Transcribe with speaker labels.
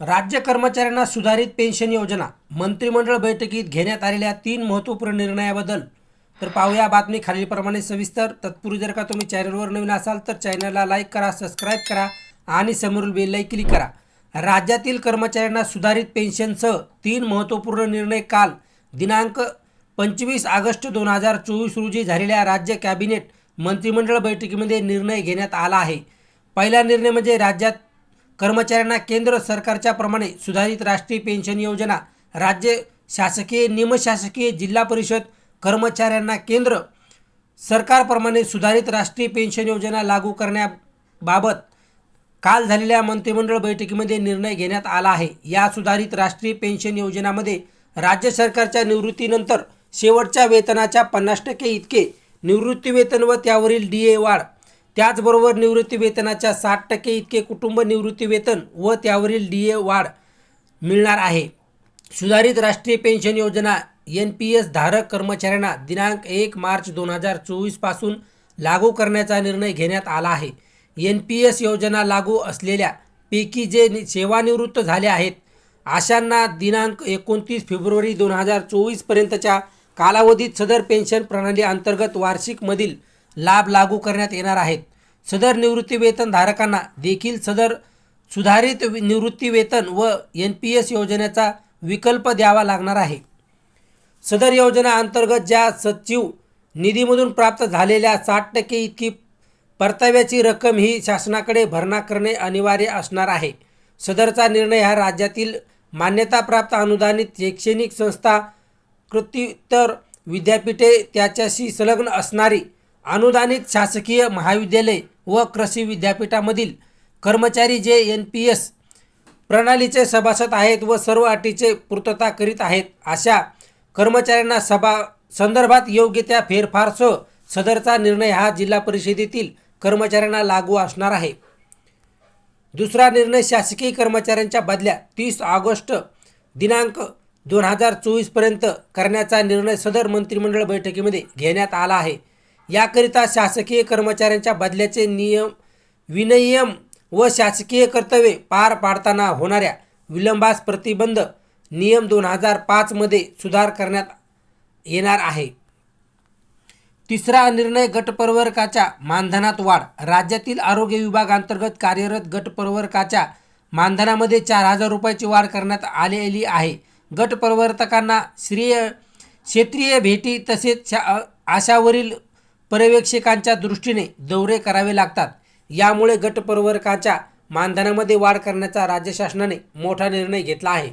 Speaker 1: राज्य कर्मचाऱ्यांना सुधारित पेन्शन योजना. मंत्रिमंडळ बैठकीत घेण्यात आलेल्या तीन महत्त्वपूर्ण निर्णयाबद्दल. तर पाहूया बातमी खालीलप्रमाणे सविस्तर. तत्पूर्वी जर का तुम्ही चॅनलवर नवीन असाल तर चॅनलला लाईक करा सबस्क्राईब करा आणि समोरील बेललाही क्लिक करा. राज्यातील कर्मचाऱ्यांना सुधारित पेन्शनसह तीन महत्त्वपूर्ण निर्णय काल दिनांक पंचवीस ऑगस्ट दोन हजार चोवीस रोजी झालेल्या राज्य कॅबिनेट मंत्रिमंडळ बैठकीमध्ये निर्णय घेण्यात आला आहे. पहिला निर्णय म्हणजे राज्यात कर्मचाऱ्यांना केंद्र सरकारच्या प्रमाणे सुधारित राष्ट्रीय पेन्शन योजना राज्य शासकीय निमशासकीय जिल्हा परिषद कर्मचाऱ्यांना केंद्र सरकारप्रमाणे सुधारित राष्ट्रीय पेन्शन योजना लागू करण्याबाबत काल झालेल्या मंत्रिमंडळ बैठकीमध्ये निर्णय घेण्यात आला आहे. या सुधारित राष्ट्रीय पेन्शन योजनामध्ये राज्य सरकारच्या निवृत्तीनंतर शेवटच्या वेतनाच्या पन्नास टक्के इतके निवृत्तीवेतन व त्यावरील डी ए वाढ त्याचबरोबर निवृत्ती वेतनाच्या साठ टक्के इतके कुटुंब निवृत्ती वेतन व त्यावरील डी ए वाढ मिळणार आहे. सुधारित राष्ट्रीय पेन्शन योजना एन पी एस धारक कर्मचाऱ्यांना दिनांक एक मार्च दोन हजार चोवीसपासून लागू करण्याचा निर्णय घेण्यात आला आहे. एन पी एस योजना लागू असलेल्या पैकी जे नि- सेवानिवृत्त झाले आहेत अशांना दिनांक एकोणतीस फेब्रुवारी दोन हजार चोवीसपर्यंतच्या कालावधीत सदर पेन्शन प्रणाली अंतर्गत वार्षिकमधील लाभ लागू करण्यात येणार आहेत. सदर निवृत्तीवेतन धारकांना देखील सदर सुधारित निवृत्तीवेतन व एन पी एस योजनेचा विकल्प द्यावा लागणार आहे. सदर योजना अंतर्गत ज्या सचिव निधीमधून प्राप्त झालेल्या साठ टक्के इतकी परताव्याची रक्कम ही शासनाकडे भरणा करणे अनिवार्य असणार आहे. सदरचा निर्णय हा राज्यातील मान्यताप्राप्त अनुदानित शैक्षणिक संस्था कृत्युत्तर विद्यापीठे त्याच्याशी संलग्न असणारी अनुदानित शासकीय महाविद्यालय व कृषी विद्यापीठामधील कर्मचारी जे एन पी एस प्रणालीचे सभासद आहेत व सर्व अटीचे पूर्तता करीत आहेत अशा कर्मचाऱ्यांना सभा संदर्भात योग्य त्या फेरफारसह सदरचा निर्णय हा जिल्हा परिषदेतील कर्मचाऱ्यांना लागू असणार आहे. दुसरा निर्णय शासकीय कर्मचाऱ्यांच्या बदल्या तीस ऑगस्ट दिनांक दोन हजार चोवीसपर्यंत करण्याचा निर्णय सदर मंत्रिमंडळ बैठकीमध्ये घेण्यात आला आहे. याकरिता शासकीय कर्मचाऱ्यांच्या बदल्याचे नियम विनियम व शासकीय कर्तव्ये पार पाडताना होणाऱ्या विलंबास प्रतिबंध नियम दोन हजार पाचमध्ये सुधार करण्यात येणार आहे. तिसरा निर्णय गटप्रवर्गाच्या मानधनात वाढ. राज्यातील आरोग्य विभागांतर्गत कार्यरत गटप्रवर्गाच्या मानधनामध्ये चार हजार रुपयाची वाढ करण्यात आलेली आहे. गटप्रवर्तकांना श्रेय क्षेत्रीय भेटी तसेच शा आशावरील पर्यवेक्षकांच्या दृष्टीने दौरे करावे लागतात. यामुळे गटप्रवर्गाच्या मानधनामध्ये वाढ करण्याचा राज्य शासनाने मोठा निर्णय घेतला आहे.